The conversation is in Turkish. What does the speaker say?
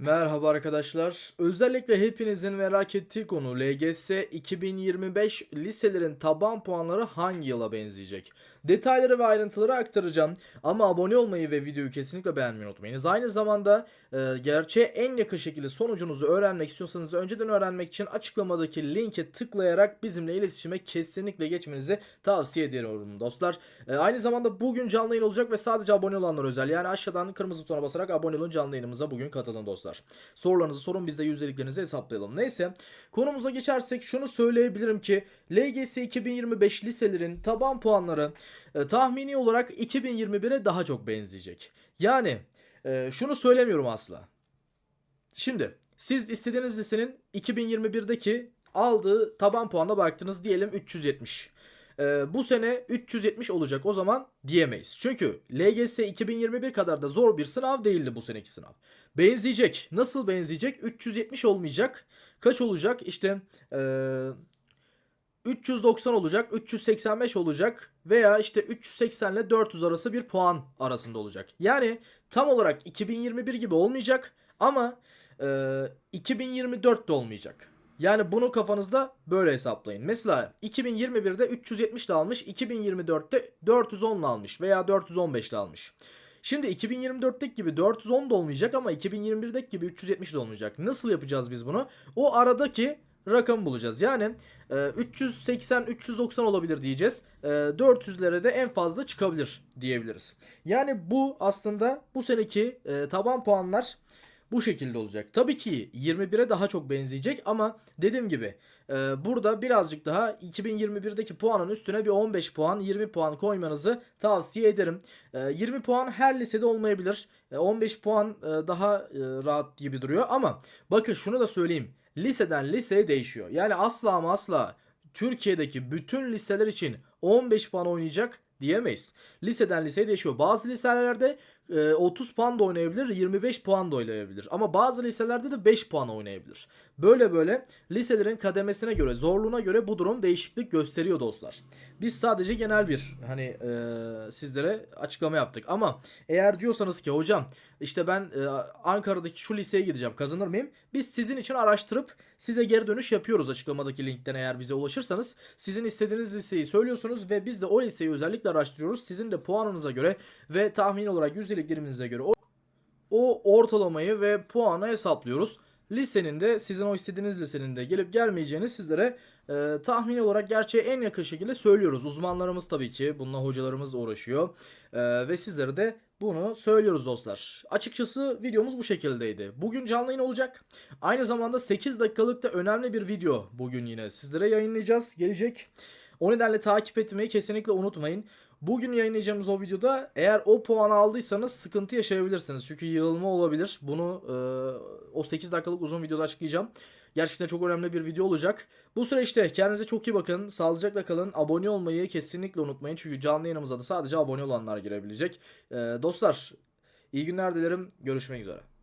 Merhaba arkadaşlar. Özellikle hepinizin merak ettiği konu LGS 2025 liselerin taban puanları hangi yıla benzeyecek? Detayları ve ayrıntıları aktaracağım ama abone olmayı ve videoyu kesinlikle beğenmeyi unutmayınız. Aynı zamanda e, gerçeğe en yakın şekilde sonucunuzu öğrenmek istiyorsanız önceden öğrenmek için açıklamadaki linke tıklayarak bizimle iletişime kesinlikle geçmenizi tavsiye ediyorum dostlar. E, aynı zamanda bugün canlı yayın olacak ve sadece abone olanlar özel. Yani aşağıdan kırmızı butona basarak abone olun canlı yayınımıza bugün katılın dostlar. Sorularınızı sorun biz de yüzdeliklerinizi hesaplayalım. Neyse konumuza geçersek şunu söyleyebilirim ki LGS 2025 liselerin taban puanları e, tahmini olarak 2021'e daha çok benzeyecek. Yani e, şunu söylemiyorum asla. Şimdi siz istediğiniz lisenin 2021'deki aldığı taban puanına baktınız diyelim 370. Ee, bu sene 370 olacak o zaman diyemeyiz. Çünkü LGS 2021 kadar da zor bir sınav değildi bu seneki sınav. Benzeyecek. Nasıl benzeyecek? 370 olmayacak. Kaç olacak? İşte ee, 390 olacak, 385 olacak veya işte 380 ile 400 arası bir puan arasında olacak. Yani tam olarak 2021 gibi olmayacak ama e, 2024 de olmayacak. Yani bunu kafanızda böyle hesaplayın. Mesela 2021'de 370 ile almış, 2024'te 410 ile almış veya 415 ile almış. Şimdi 2024'teki gibi 410 da olmayacak ama 2021'deki gibi 370 de olmayacak. Nasıl yapacağız biz bunu? O aradaki rakam bulacağız. Yani e, 380-390 olabilir diyeceğiz. E, 400'lere de en fazla çıkabilir diyebiliriz. Yani bu aslında bu seneki e, taban puanlar bu şekilde olacak. Tabii ki 21'e daha çok benzeyecek ama dediğim gibi e, burada birazcık daha 2021'deki puanın üstüne bir 15 puan 20 puan koymanızı tavsiye ederim. E, 20 puan her lisede olmayabilir. E, 15 puan e, daha e, rahat gibi duruyor ama bakın şunu da söyleyeyim. Liseden liseye değişiyor. Yani asla ama asla Türkiye'deki bütün liseler için 15 puan oynayacak diyemeyiz. Liseden liseye değişiyor. Bazı liselerde e, 30 puan da oynayabilir, 25 puan da oynayabilir. Ama bazı liselerde de 5 puan oynayabilir. Böyle böyle liselerin kademesine göre, zorluğuna göre bu durum değişiklik gösteriyor dostlar. Biz sadece genel bir hani e, sizlere açıklama yaptık. Ama eğer diyorsanız ki hocam işte ben e, Ankara'daki şu liseye gideceğim kazanır mıyım? Biz sizin için araştırıp size geri dönüş yapıyoruz açıklamadaki linkten eğer bize ulaşırsanız. Sizin istediğiniz liseyi söylüyorsunuz ve biz de o liseyi özellikle araştırıyoruz. Sizin de puanınıza göre ve tahmin olarak yüzdeliklerimize göre o, o ortalamayı ve puanı hesaplıyoruz. Lisenin de sizin o istediğiniz lisenin de gelip gelmeyeceğini sizlere e, tahmin olarak gerçeğe en yakın şekilde söylüyoruz. Uzmanlarımız tabii ki bununla hocalarımız uğraşıyor E, ve sizlere de bunu söylüyoruz dostlar. Açıkçası videomuz bu şekildeydi. Bugün canlı yayın olacak. Aynı zamanda 8 dakikalık da önemli bir video bugün yine sizlere yayınlayacağız. Gelecek. O nedenle takip etmeyi kesinlikle unutmayın. Bugün yayınlayacağımız o videoda eğer o puanı aldıysanız sıkıntı yaşayabilirsiniz. Çünkü yığılma olabilir. Bunu e, o 8 dakikalık uzun videoda açıklayacağım. Gerçekten çok önemli bir video olacak. Bu süreçte kendinize çok iyi bakın. Sağlıcakla kalın. Abone olmayı kesinlikle unutmayın. Çünkü canlı yayınımıza da sadece abone olanlar girebilecek. E, dostlar iyi günler dilerim. Görüşmek üzere.